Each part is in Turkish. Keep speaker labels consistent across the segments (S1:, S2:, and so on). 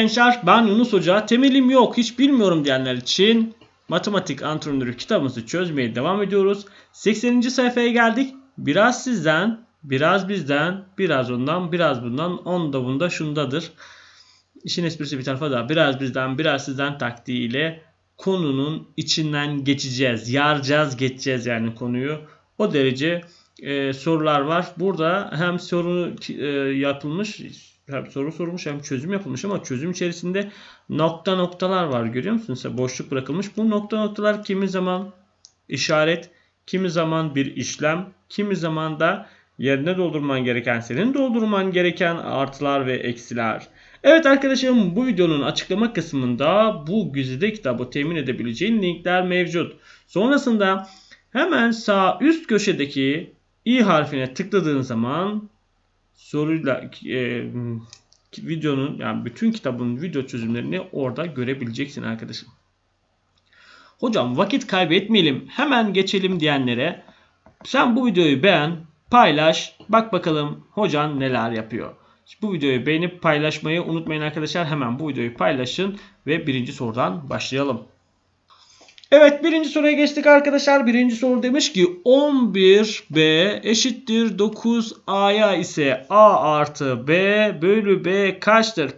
S1: Gençler ben Yunus Hoca. Temelim yok hiç bilmiyorum diyenler için Matematik Antrenörü kitabımızı çözmeye devam ediyoruz. 80. sayfaya geldik. Biraz sizden, biraz bizden, biraz ondan, biraz bundan, onda bunda şundadır. İşin esprisi bir tarafa da biraz bizden, biraz sizden taktiğiyle konunun içinden geçeceğiz. Yaracağız, geçeceğiz yani konuyu. O derece e, sorular var. Burada hem soru e, yapılmış, hem soru sorulmuş hem çözüm yapılmış ama çözüm içerisinde nokta noktalar var görüyor musunuz? Boşluk bırakılmış. Bu nokta noktalar kimi zaman işaret, kimi zaman bir işlem, kimi zaman da yerine doldurman gereken, senin doldurman gereken artılar ve eksiler. Evet arkadaşlarım bu videonun açıklama kısmında bu güzide kitabı temin edebileceğin linkler mevcut. Sonrasında hemen sağ üst köşedeki i harfine tıkladığın zaman soruyla e, videonun yani bütün kitabın video çözümlerini orada görebileceksin arkadaşım. Hocam vakit kaybetmeyelim hemen geçelim diyenlere sen bu videoyu beğen, paylaş, bak bakalım hocan neler yapıyor. Bu videoyu beğenip paylaşmayı unutmayın arkadaşlar. Hemen bu videoyu paylaşın ve birinci sorudan başlayalım. Evet birinci soruya geçtik arkadaşlar. Birinci soru demiş ki 11b eşittir 9a'ya ise a artı b bölü b kaçtır?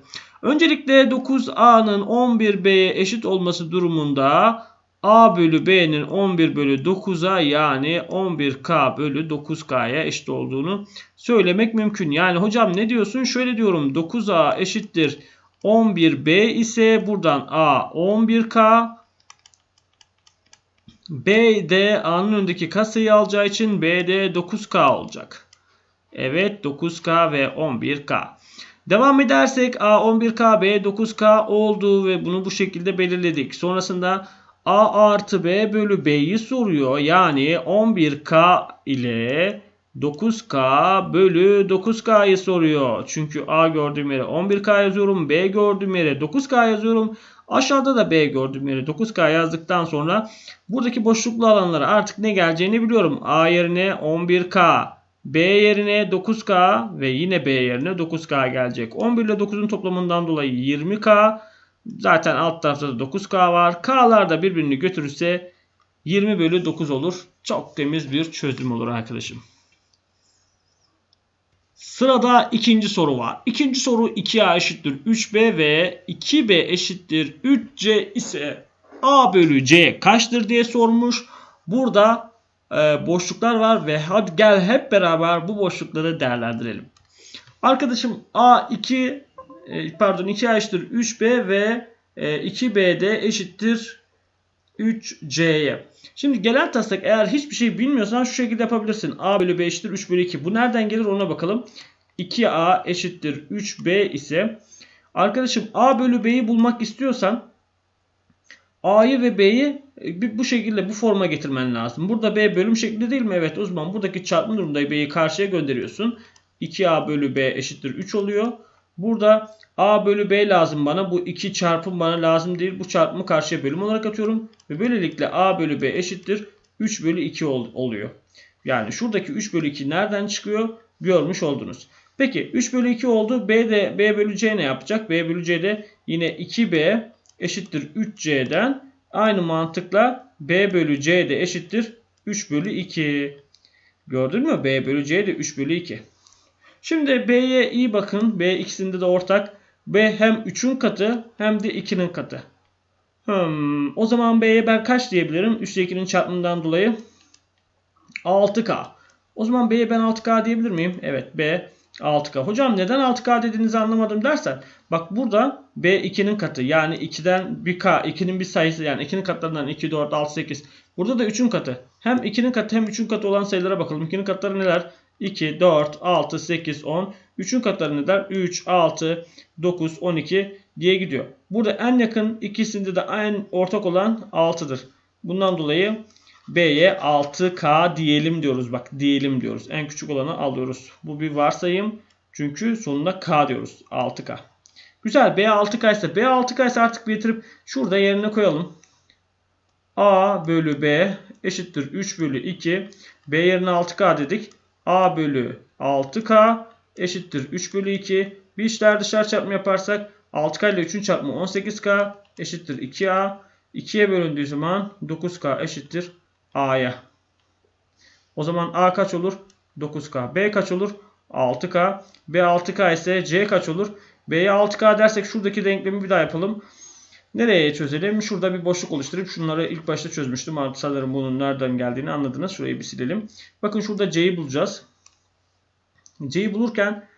S1: Öncelikle 9a'nın 11b'ye eşit olması durumunda a bölü b'nin 11 bölü 9'a yani 11k bölü 9k'ya eşit olduğunu söylemek mümkün. Yani hocam ne diyorsun? Şöyle diyorum 9a eşittir 11b ise buradan a 11k BD A'nın önündeki kasayı alacağı için BD 9K olacak. Evet 9K ve 11K. Devam edersek A 11K B 9K oldu ve bunu bu şekilde belirledik. Sonrasında A artı B bölü B'yi soruyor. Yani 11K ile 9K bölü 9K'yı soruyor. Çünkü A gördüğüm yere 11K yazıyorum. B gördüğüm yere 9K yazıyorum. Aşağıda da B gördüğüm yere 9K yazdıktan sonra buradaki boşluklu alanlara artık ne geleceğini biliyorum. A yerine 11K, B yerine 9K ve yine B yerine 9K gelecek. 11 ile 9'un toplamından dolayı 20K. Zaten alt tarafta da 9K var. K'lar da birbirini götürürse 20 bölü 9 olur. Çok temiz bir çözüm olur arkadaşım. Sırada ikinci soru var. İkinci soru 2A eşittir 3B ve 2B eşittir 3C ise A bölü C kaçtır diye sormuş. Burada e, boşluklar var ve hadi gel hep beraber bu boşlukları değerlendirelim. Arkadaşım A2 e, pardon 2A eşittir 3B ve e, 2BD eşittir 3C'ye. Şimdi gelen taslak eğer hiçbir şey bilmiyorsan şu şekilde yapabilirsin. A bölü B eşittir 3 bölü 2. Bu nereden gelir ona bakalım. 2A eşittir 3B ise arkadaşım A bölü B'yi bulmak istiyorsan A'yı ve B'yi e, bu şekilde bu forma getirmen lazım. Burada B bölüm şeklinde değil mi? Evet o zaman buradaki çarpma durumda B'yi karşıya gönderiyorsun. 2A bölü B eşittir 3 oluyor. Burada A bölü B lazım bana. Bu 2 çarpım bana lazım değil. Bu çarpımı karşıya bölüm olarak atıyorum. Ve böylelikle A bölü B eşittir 3 bölü 2 oluyor. Yani şuradaki 3 bölü 2 nereden çıkıyor? Görmüş oldunuz. Peki 3 bölü 2 oldu. B de B bölü C ne yapacak? B bölü C de yine 2B eşittir 3C'den aynı mantıkla B bölü C de eşittir 3 bölü 2. Gördün mü? B bölü C de 3 bölü 2. Şimdi B'ye iyi bakın. B ikisinde de ortak. B hem 3'ün katı hem de 2'nin katı. Hmm, o zaman B'ye ben kaç diyebilirim? 3 ile 2'nin çarpımından dolayı 6K. O zaman B'ye ben 6K diyebilir miyim? Evet B 6K. Hocam neden 6K dediğinizi anlamadım dersen. Bak burada B 2'nin katı. Yani 2'den 1K. 2'nin bir sayısı yani 2'nin katlarından 2, 4, 6, 8. Burada da 3'ün katı. Hem 2'nin katı hem 3'ün katı olan sayılara bakalım. 2'nin katları neler? 2, 4, 6, 8, 10. 3'ün katları neler? 3, 6, 9, 12 diye gidiyor. Burada en yakın ikisinde de en ortak olan 6'dır. Bundan dolayı B'ye 6K diyelim diyoruz. Bak diyelim diyoruz. En küçük olanı alıyoruz. Bu bir varsayım. Çünkü sonunda K diyoruz. 6K. Güzel. B 6K ise B 6K ise artık getirip şurada yerine koyalım. A bölü B eşittir 3 bölü 2. B yerine 6K dedik. A bölü 6K eşittir 3 bölü 2. Bir işler dışarı çarpma yaparsak 6K ile 3'ün çarpımı 18K eşittir 2A. 2'ye bölündüğü zaman 9K eşittir A'ya. O zaman A kaç olur? 9K. B kaç olur? 6K. B 6K ise C kaç olur? B'ye 6K dersek şuradaki denklemi bir daha yapalım. Nereye çözelim? Şurada bir boşluk oluşturup şunları ilk başta çözmüştüm. Artık sanırım bunun nereden geldiğini anladınız. Şurayı bir silelim. Bakın şurada C'yi bulacağız. C'yi bulurken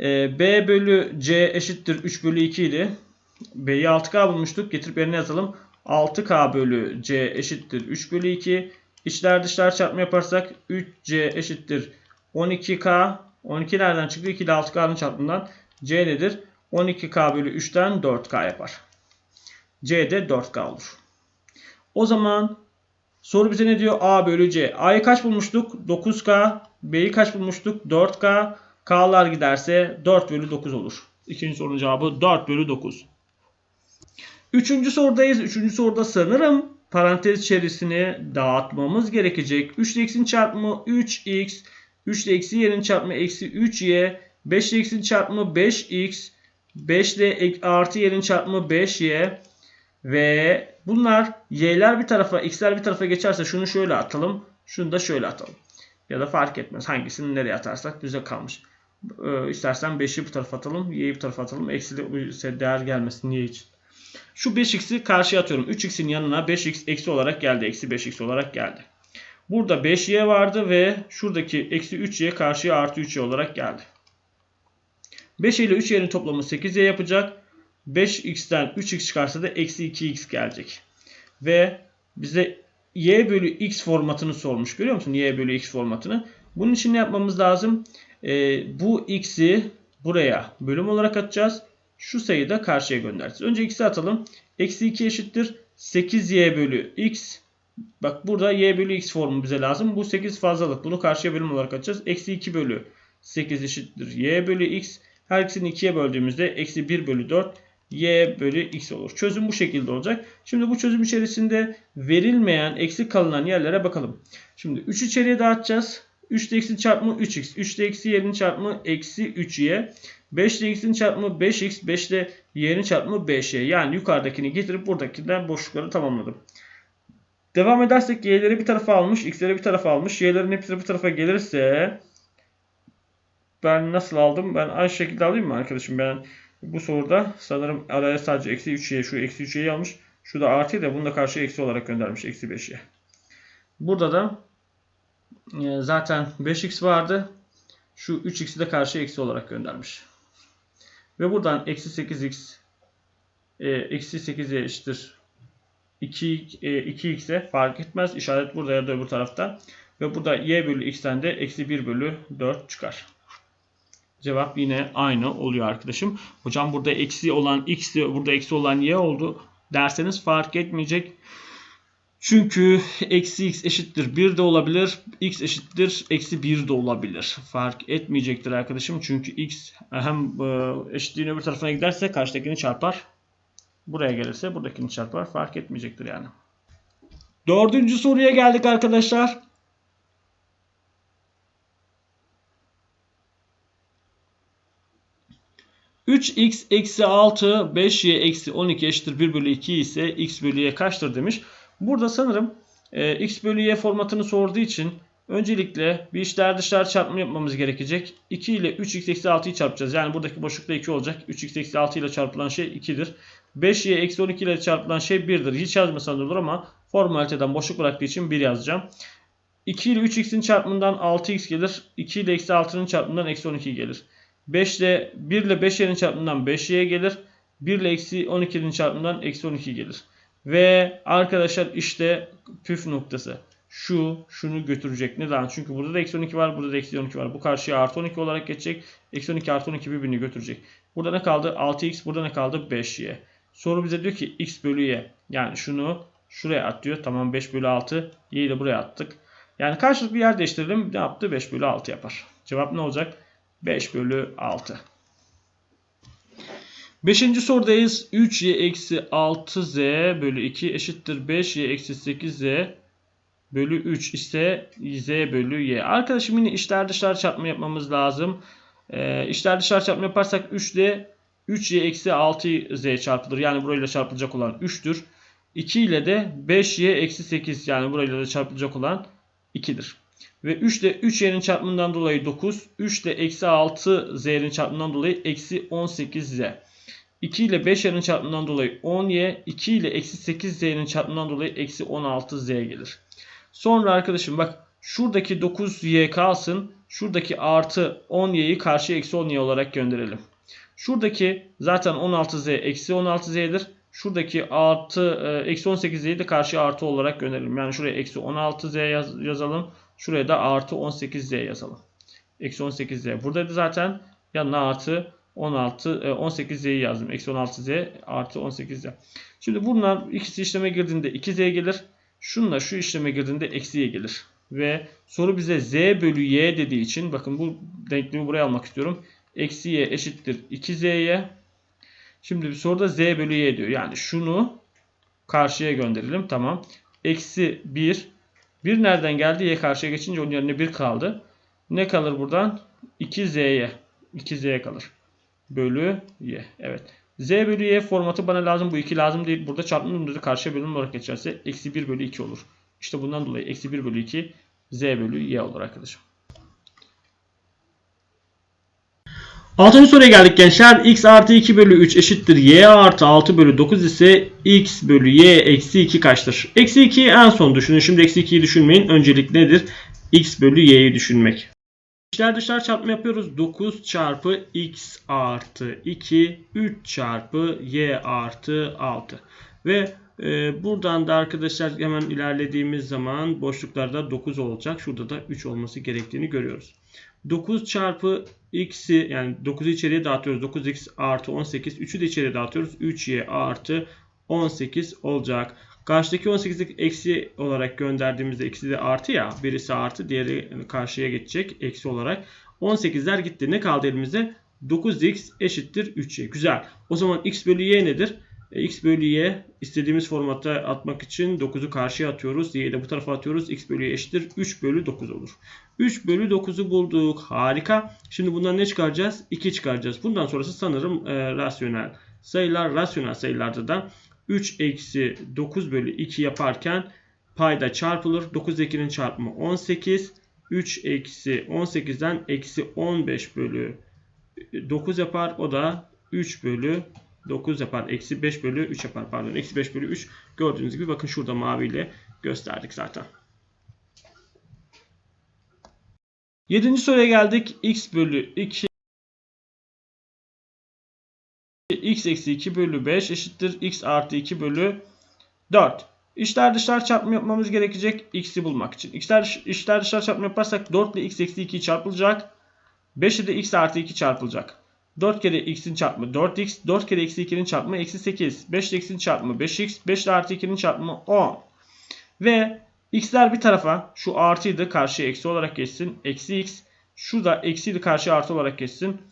S1: e, B bölü C eşittir 3 bölü 2 idi. B'yi 6K bulmuştuk. Getirip yerine yazalım. 6K bölü C eşittir 3 bölü 2. İçler dışlar çarpma yaparsak 3C eşittir 12K. 12 nereden çıktı? 2 ile 6K'nın çarpımından. C nedir? 12K bölü 3'ten 4K yapar. C de 4K olur. O zaman soru bize ne diyor? A bölü C. A'yı kaç bulmuştuk? 9K. B'yi kaç bulmuştuk? 4K. K'lar giderse 4 bölü 9 olur. İkinci sorunun cevabı 4 bölü 9. Üçüncü sorudayız. Üçüncü soruda sanırım parantez içerisine dağıtmamız gerekecek. 3 ile x'in çarpımı 3x. 3 ile eksi y'nin çarpımı eksi 3y. 5 ile x'in çarpımı 5x. 5 ile artı y'nin çarpımı 5y. Ve bunlar y'ler bir tarafa x'ler bir tarafa geçerse şunu şöyle atalım. Şunu da şöyle atalım. Ya da fark etmez. Hangisini nereye atarsak bize kalmış. Ee, istersen 5'i bu tarafa atalım. Y'yi bu tarafa atalım. Eksi de değer gelmesin. Niye için? Şu 5x'i karşıya atıyorum. 3x'in yanına 5x eksi olarak geldi. Eksi 5x olarak geldi. Burada 5y vardı ve şuradaki eksi 3y karşıya artı 3y olarak geldi. 5 ile 3y'nin toplamı 8y yapacak. 5x'ten 3x çıkarsa da eksi 2x gelecek. Ve bize y bölü x formatını sormuş. Görüyor musun? y bölü x formatını. Bunun için ne yapmamız lazım? Ee, bu x'i buraya bölüm olarak atacağız. Şu sayıyı da karşıya göndereceğiz. Önce x'i atalım. Eksi 2 eşittir. 8y bölü x. Bak burada y bölü x formu bize lazım. Bu 8 fazlalık. Bunu karşıya bölüm olarak atacağız. Eksi 2 bölü 8 eşittir. y bölü x. Her ikisini 2'ye böldüğümüzde eksi 1 bölü 4 y bölü x olur. Çözüm bu şekilde olacak. Şimdi bu çözüm içerisinde verilmeyen eksik kalınan yerlere bakalım. Şimdi 3 içeriye dağıtacağız. 3 ile x'in çarpımı 3x. 3 ile eksi y'nin çarpımı eksi 3y. 5 ile x'in çarpımı 5x. 5 ile y'nin çarpımı 5y. Yani yukarıdakini getirip buradakinden boşlukları tamamladım. Devam edersek y'leri bir tarafa almış. x'leri bir tarafa almış. y'lerin hepsi bu tarafa gelirse ben nasıl aldım? Ben aynı şekilde alayım mı arkadaşım? Ben bu soruda sanırım araya sadece eksi 3y şu eksi 3y'yi almış. Şu da artı da bunu da karşıya eksi olarak göndermiş. Eksi 5y. Burada da e, zaten 5x vardı. Şu 3x'i de karşıya eksi olarak göndermiş. Ve buradan eksi 8x e, eksi 8'e eşittir 2, e, 2x'e fark etmez. İşaret burada ya da öbür tarafta. Ve burada y bölü x'ten de eksi 1 bölü 4 çıkar. Cevap yine aynı oluyor arkadaşım. Hocam burada eksi olan x burada eksi olan y oldu derseniz fark etmeyecek. Çünkü eksi x eşittir 1 de olabilir. x eşittir eksi 1 de olabilir. Fark etmeyecektir arkadaşım. Çünkü x hem e, eşitliğin öbür tarafına giderse karşıdakini çarpar. Buraya gelirse buradakini çarpar. Fark etmeyecektir yani. Dördüncü soruya geldik arkadaşlar. 3x eksi 6 5y eksi 12 eşittir 1 bölü 2 ise x bölü y kaçtır demiş. Burada sanırım e, x bölü y formatını sorduğu için öncelikle bir işler dışlar çarpımı yapmamız gerekecek. 2 ile 3x eksi 6'yı çarpacağız. Yani buradaki boşlukta 2 olacak. 3x eksi 6 ile çarpılan şey 2'dir. 5y eksi 12 ile çarpılan şey 1'dir. Hiç yazmasan olur ama formaliteden boşluk bıraktığı için 1 yazacağım. 2 ile 3x'in çarpımından 6x gelir. 2 ile eksi 6'nın çarpımından eksi 12 gelir. 5 ile 1 ile 5y'nin çarpımından 5y gelir. 1 ile eksi 12'nin çarpımından eksi 12 gelir. Ve arkadaşlar işte püf noktası. Şu şunu götürecek. Neden? Çünkü burada da eksi 12 var. Burada da eksi 12 var. Bu karşıya artı 12 olarak geçecek. Eksi 12 artı 12 birbirini götürecek. Burada ne kaldı? 6x. Burada ne kaldı? 5y. Soru bize diyor ki x bölü y. Yani şunu şuraya at diyor. Tamam 5 bölü 6. y'yi de buraya attık. Yani karşılıklı yer değiştirelim. Ne yaptı? 5 bölü 6 yapar. Cevap ne olacak? 5 bölü 6. Beşinci sorudayız. 3y eksi 6z bölü 2 eşittir 5y eksi 8z bölü 3 ise z bölü y. Arkadaşım yine işler dışlar çarpma yapmamız lazım. Ee, işler dışlar çarpma yaparsak 3 ile 3y eksi 6z çarpılır. Yani burayla çarpılacak olan 3'tür. 2 ile de 5y eksi 8 yani burayla da çarpılacak olan 2'dir. Ve 3 ile 3y'nin çarpımından dolayı 9. 3 ile eksi 6z'nin çarpımından dolayı eksi 18z. 2 ile 5y'nin çarpımından dolayı 10y. 2 ile eksi 8z'nin çarpımından dolayı eksi 16z gelir. Sonra arkadaşım bak şuradaki 9y kalsın. Şuradaki artı 10y'yi karşıya eksi 10y olarak gönderelim. Şuradaki zaten 16z eksi 16z'dir. Şuradaki artı e, eksi 18z'yi de karşıya artı olarak gönderelim. Yani şuraya eksi 16z yaz, yazalım. Şuraya da artı 18z yazalım. Eksi 18z. Burada da zaten yanına artı 16 e, 18z'yi yazdım. Eksi 16z artı 18z. Şimdi bunlar ikisi işleme girdiğinde 2z gelir. Şunla şu işleme girdiğinde eksiye gelir. Ve soru bize z bölü y dediği için bakın bu denklemi buraya almak istiyorum. Eksi y eşittir 2z'ye. Şimdi bir soruda z bölü y diyor. Yani şunu karşıya gönderelim. Tamam. Eksi 1. 1 nereden geldi? Y karşıya geçince onun yerine 1 kaldı. Ne kalır buradan? 2z'ye. 2z kalır. Bölü y. Evet. Z bölü y formatı bana lazım. Bu 2 lazım değil. Burada çarpma numarası karşıya bölüm olarak geçerse eksi 1 bölü 2 olur. İşte bundan dolayı eksi 1 bölü 2 z bölü y olur arkadaşım. Altıncı soruya geldik gençler. x artı 2 bölü 3 eşittir y artı 6 bölü 9 ise x bölü y eksi 2 kaçtır? Eksi 2'yi en son düşünün. Şimdi eksi 2'yi düşünmeyin. Öncelik nedir? x bölü y'yi düşünmek. İçler dışlar çarpma yapıyoruz. 9 çarpı x artı 2 3 çarpı y artı 6. Ve e, buradan da arkadaşlar hemen ilerlediğimiz zaman boşluklarda 9 olacak. Şurada da 3 olması gerektiğini görüyoruz. 9 çarpı x'i yani 9'u içeriye dağıtıyoruz. 9x artı 18. 3'ü de içeriye dağıtıyoruz. 3y artı 18 olacak. Karşıdaki 18'lik eksi olarak gönderdiğimizde ikisi de artı ya. Birisi artı diğeri karşıya geçecek eksi olarak. 18'ler gitti. Ne kaldı elimizde? 9x eşittir 3y. Güzel. O zaman x bölü y nedir? E, x bölü y istediğimiz formatta atmak için 9'u karşıya atıyoruz. y'yi de bu tarafa atıyoruz. x bölü y eşittir 3 bölü 9 olur. 3 bölü 9'u bulduk. Harika. Şimdi bundan ne çıkaracağız? 2 çıkaracağız. Bundan sonrası sanırım e, rasyonel. Sayılar rasyonel sayılarda da 3 eksi 9 bölü 2 yaparken payda çarpılır. 9 2'nin çarpımı 18. 3 eksi 18'den eksi 15 bölü 9 yapar. O da 3 bölü 9 yapar. Eksi 5 bölü 3 yapar. Pardon. Eksi 5 bölü 3. Gördüğünüz gibi bakın şurada maviyle gösterdik zaten. Yedinci soruya geldik. x bölü 2 x eksi 2 bölü 5 eşittir x artı 2 bölü 4. İçler dışlar çarpımı yapmamız gerekecek x'i bulmak için. İçler, içler dışlar çarpımı yaparsak 4 ile x eksi 2 çarpılacak. 5 ile x artı 2 çarpılacak. 4 kere x'in çarpımı 4x. 4 kere eksi 2'nin çarpımı eksi 8. 5 ile x'in çarpımı 5x. 5 ile artı 2'nin çarpımı 10. Ve x'ler bir tarafa şu artıydı karşıya eksi olarak geçsin. Eksi x. Şurada eksiydi karşıya artı olarak geçsin.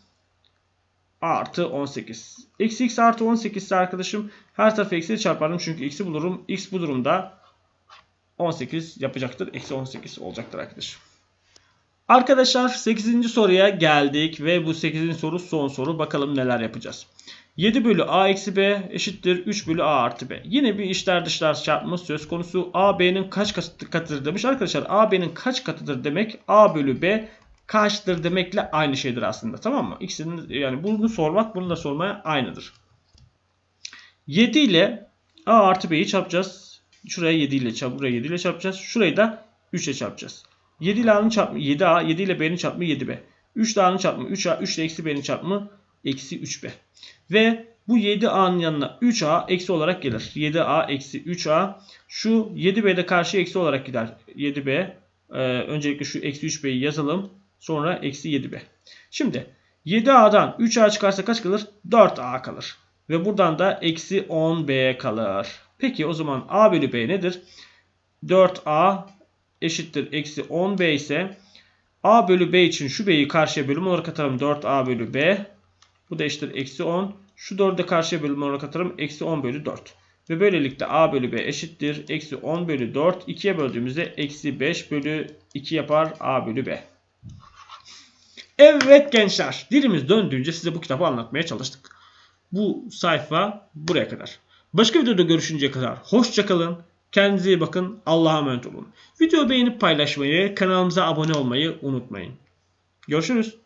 S1: Artı 18. Eksi x artı 18 ise arkadaşım her tarafı eksiyle çarparım. Çünkü x'i bulurum. x bu durumda 18 yapacaktır. Eksi 18 olacaktır arkadaşım. Arkadaşlar 8. soruya geldik ve bu 8. soru son soru. Bakalım neler yapacağız. 7 bölü a eksi b eşittir 3 bölü a artı b. Yine bir içler dışlar çarpma söz konusu. a b'nin kaç katıdır demiş. Arkadaşlar a b'nin kaç katıdır demek a bölü b kaçtır demekle aynı şeydir aslında. Tamam mı? İkisinin yani bunu sormak bunu da sormaya aynıdır. 7 ile a artı b'yi çarpacağız. Şuraya 7 ile çarp, buraya 7 ile çarpacağız. Şurayı da 3 ile çarpacağız. 7 ile a'nın çarpımı 7a, 7 ile b'nin çarpımı 7b. 3 ile a'nın çarpımı 3a, 3 ile eksi b'nin çarpımı eksi 3b. Ve bu 7a'nın yanına 3a eksi olarak gelir. 7a eksi 3a. Şu 7b de karşıya eksi olarak gider. 7b. Ee, öncelikle şu eksi 3b'yi yazalım. Sonra eksi 7b. Şimdi 7a'dan 3a çıkarsa kaç kalır? 4a kalır. Ve buradan da eksi 10b kalır. Peki o zaman a bölü b nedir? 4a eşittir eksi 10b ise a bölü b için şu b'yi karşıya bölüm olarak atarım. 4a bölü b. Bu da eşittir eksi 10. Şu 4'ü de karşıya bölüm olarak atarım. Eksi 10 bölü 4. Ve böylelikle a bölü b eşittir. Eksi 10 bölü 4. 2'ye böldüğümüzde eksi 5 bölü 2 yapar a bölü b. Evet gençler dilimiz döndüğünce size bu kitabı anlatmaya çalıştık. Bu sayfa buraya kadar. Başka videoda görüşünceye kadar hoşçakalın. Kendinize iyi bakın. Allah'a emanet olun. Videoyu beğenip paylaşmayı, kanalımıza abone olmayı unutmayın. Görüşürüz.